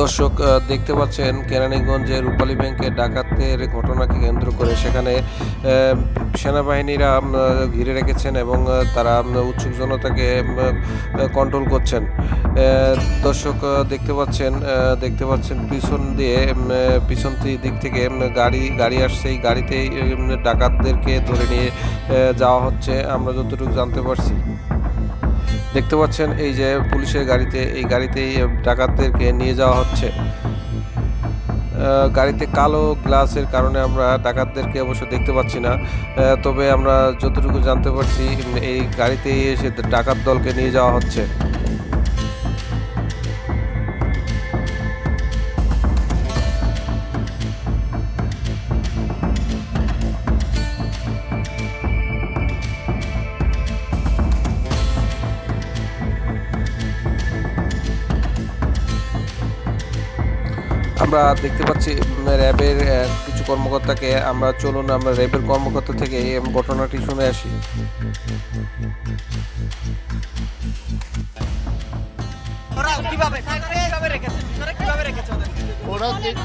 দর্শক দেখতে পাচ্ছেন কেরানীগঞ্জে রূপালী ব্যাংকে ডাকাতের ঘটনাকে কেন্দ্র করে সেখানে সেনাবাহিনীরা ঘিরে রেখেছেন এবং তারা উৎসুক জনতাকে কন্ট্রোল করছেন। দর্শক দেখতে পাচ্ছেন দেখতে পাচ্ছেন পিছন দিয়ে পিছন দিক থেকে গাড়ি গাড়ি আসছে। এই গাড়িতেই ডাকাতদেরকে ধরে নিয়ে যাওয়া হচ্ছে। আমরা যতটুকু জানতে পারছি। দেখতে পাচ্ছেন এই যে পুলিশের গাড়িতে, এই গাড়িতেই ডাকাতদেরকে নিয়ে যাওয়া হচ্ছে। গাড়িতে কালো গ্লাসের কারণে আমরা ডাকাতদেরকে অবশ্য দেখতে পাচ্ছি না। তবে আমরা যতটুকু জানতে পারছি, এই গাড়িতেই এসে ডাকাত দলকে নিয়ে যাওয়া হচ্ছে। আমরা দেখতে পাচ্ছি উম, র্যাবের কিছু কর্মকর্তাকে। আমরা চলুন আমরা র্যাবের কর্মকর্তা থেকে এই ঘটনাটি শুনে আসি। ওরা কীভাবে কীভাবে রেখেছে? ভিতরে কীভাবে রেখেছে ওদেরকে ওরা যে-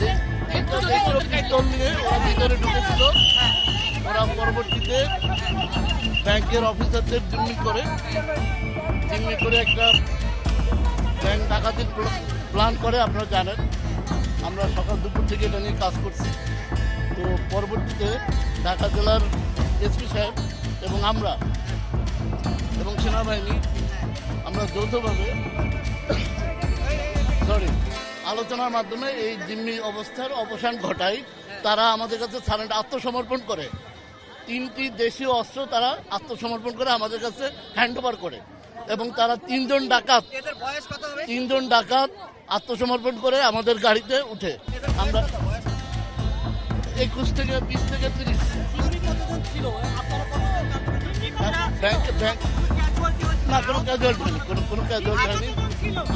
যে- তিনটা দেশীয় পিস্তল নিয়ে ওরা ভিতরে ঢুকেছিল। ওরা পরবর্তীতে ব্যাংকের অফিসারদের জিম্মি করে জিম্মি করে একটা ব্যাংক ডাকাতির প্ল- প্ল্যান করে আপনারা জানেন। আমরা সকাল দুপুর থেকে এটা নিয়ে কাজ করছি। তো পরবর্তীতে ঢাকা জেলার এসপি সাহেব এবং আমরা এবং সেনাবাহিনী আমরা যৌথভাবে সরি আলোচনার মাধ্যমে এই জিম্মি অবস্থার অবসান ঘটায় তারা আমাদের কাছে সারেন্ডার আত্মসমর্পণ করে। তিনটি দেশীয় অস্ত্র তারা আত্মসমর্পণ করে আমাদের কাছে হ্যান্ড ওভার করে। এবং তারা তিনজন ডাকাত তিনজন ডাকাত আত্মসমর্পণ করে আমাদের গাড়িতে উঠে। আমরা একুশ থেকে বিশ থেকে তিরিশ। না কোনো ক্যাজুয়ালিটি হয়নি কোনো কোনো ক্যাজুয়ালিটি হয়নি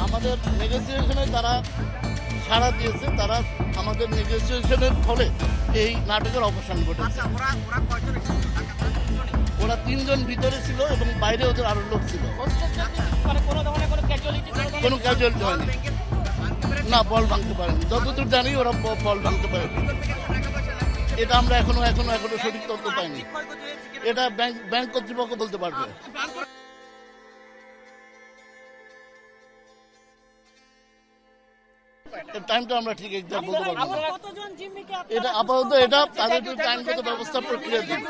আমাদের নেগোসিয়েশনে তারা সাড়া দিয়েছে তারা আমাদের নেগোসিয়েশনের ফলে এই নাটকের অবসান ঘটেছে। আচ্ছা ওরা তিনজন ভিতরে ছিল এবং বাইরে ওদের আরও লোক ছিল। মানে কোনো ধরনের কোনো ক্যাজুয়ালিটি কোনো ক্যাজুয়ালিটি হয়নি। না বল ভাঙতে পারেনি যতদূর জানি ওরা বল ভাঙতে পারেনি এটা আমরা এখনও এখনও এখনও সঠিক তথ্য পাইনি। এটা ব্যাংক ব্যাংক কর্তৃপক্ষ বলতে পারবে। টাইমটা আমরা ঠিক এক্সাক্ট বলতে পারব। এটা আপাতত এটা তাদের টাইমগত ব্যবস্থা প্রক্রিয়া দিন।